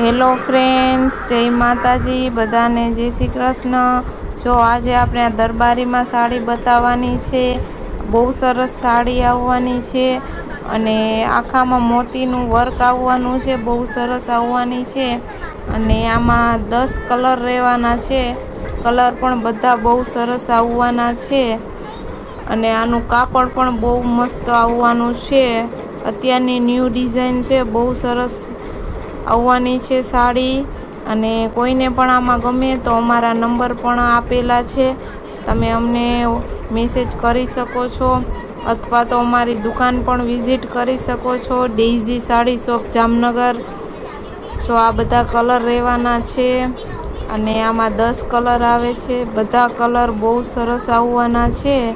Hello friends, જય માતાજી. બધાને જય શ્રી કૃષ્ણ. જો આજે આપણે આ દરબારીમાં સાડી બતાવવાની છે, બહુ સરસ સાડી આવવાની છે અને આખામાં મોતીનું વર્ક આવવાનું છે, બહુ સરસ આવવાની છે અને આમાં દસ કલર રહેવાના છે. કલર પણ બધા બહુ સરસ આવવાના છે અને આનું કાપડ પણ બહુ મસ્ત આવવાનું છે. અત્યારની ન્યૂ ડિઝાઇન છે, બહુ સરસ આવવાની છે સાડી અને કોઈને પણ આમાં ગમે તો અમારા નંબર પણ આપેલા છે. તમે અમને મેસેજ કરી શકો છો અથવા તો અમારી દુકાન પણ વિઝિટ કરી શકો છો. Daisy sari shop Jamnagar. So આ બધા કલર રહેવાના છે અને આમાં દસ કલર આવે છે. બધા કલર બહુ સરસ આવવાના છે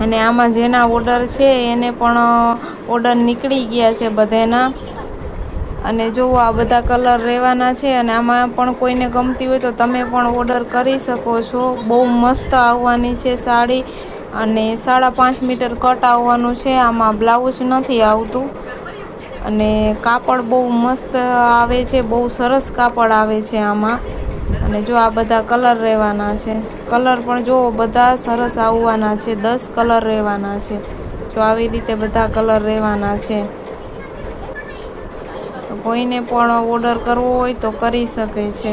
અને આમાં જેના ઓર્ડર છે એને પણ ઓર્ડર નીકળી ગયા છે બધાના. અને જો આ બધા કલર રહેવાના છે અને આમાં પણ કોઈને ગમતી હોય તો તમે પણ ઓર્ડર કરી શકો છો. બહુ મસ્ત આવવાની છે સાડી અને સાડા પાંચ મીટર કટ આવવાનું છે. આમાં બ્લાઉઝ નથી આવતું. અને કાપડ બહુ મસ્ત આવે છે, બહુ સરસ કાપડ આવે છે આમાં. અને જો આ બધા કલર રહેવાના છે. કલર પણ જો બધા સરસ આવવાના છે. દસ કલર રહેવાના છે. જો આવી રીતે બધા કલર રહેવાના છે. કોઈને પણ ઓર્ડર કરવો હોય તો કરી શકે છે.